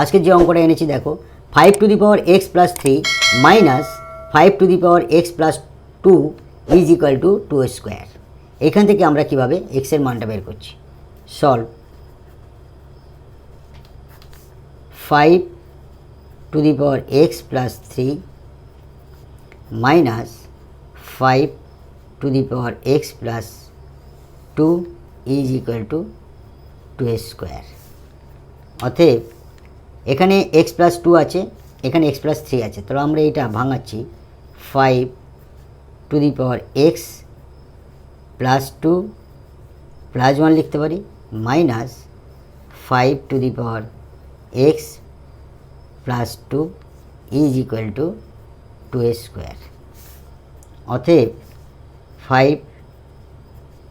আজকে যে অঙ্কটা এনেছি, দেখো five to the power x plus three minus five to the power x plus two is equal to two square এখান থেকে আমরা কীভাবে এক্সের মানটা বের করছি? Solve five to the power x plus three minus five to the power x plus two is equal to two square অতএব এখানে এক্স প্লাস টু আছে, এখানে এক্স প্লাস থ্রি আছে। তাহলে আমরা এটা ভাঙাচ্ছি। Five to the power x plus two plus one লিখতে পারি minus five to the power x plus two is equal to two square অতএব five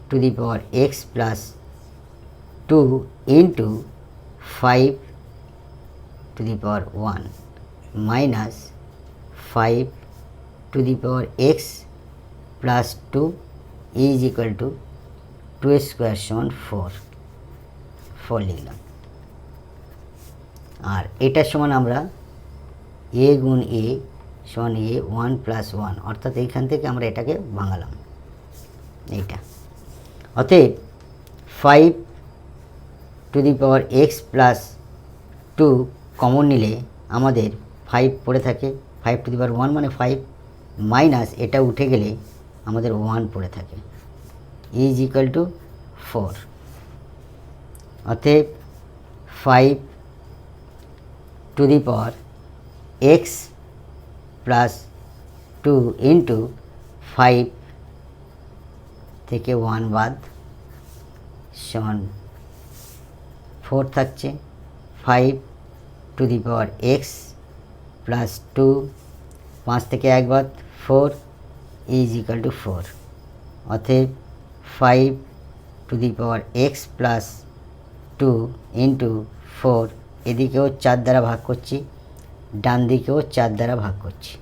to the power x plus two into five to the power one minus five to the power x plus two is equal to two square সমান four four লিখলাম। আর এটার সমান আমরা এ গুণ এ সমান এ one plus one অর্থাৎ এইখান থেকে আমরা এটাকে ভাঙালাম। এইটা। অতএব five to the power x plus two common নিলে আমাদের ফাইভ পড়ে থাকে five to the power one মানে ফাইভ মাইনাস এটা উঠে গেলে আমাদের ওয়ান পড়ে থাকে ইজ ইকাল টু ফোর অতএব five to the power x plus two into five থেকে ওয়ান বাদ সমান ফোর থাকছে five to the power x plus two, পাঁচ থেকে এক বাদ four, is equal to four. অতএব five to the power x plus two into four, এদিকেও চার দ্বারা ভাগ করছি, ডান দিকেও চার দ্বারা ভাগ করছি।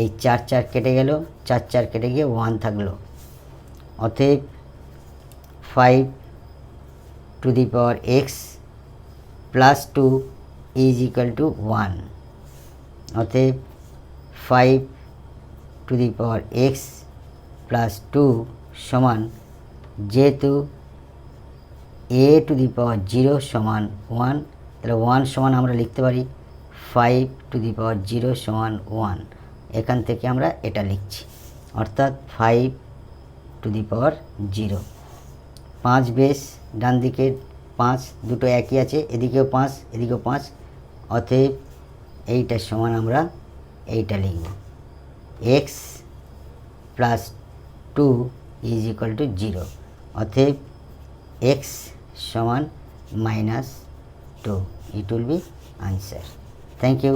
এই চার চার কেটে গেল, চার চার কেটে গিয়ে ওয়ান থাকল। অতএব five to the power x plus two is equal to one অতএব five to the power x plus two সমান যেহেতু a to the power zero সমান ওয়ান তাহলে ওয়ান সমান আমরা লিখতে পারি five to the power zero সমান ওয়ান এখান থেকে আমরা এটা লিখছি, অর্থাৎ five to the power zero পাঁচ বেশ, ডান দিকে পাঁচ, দুটো একই আছে, এদিকেও পাঁচ এদিকেও পাঁচ। অতএব এইটার সমান আমরা এইটা লিখব। X plus two is equal to zero অতএব এক্স সমান minus two it will be answer thank you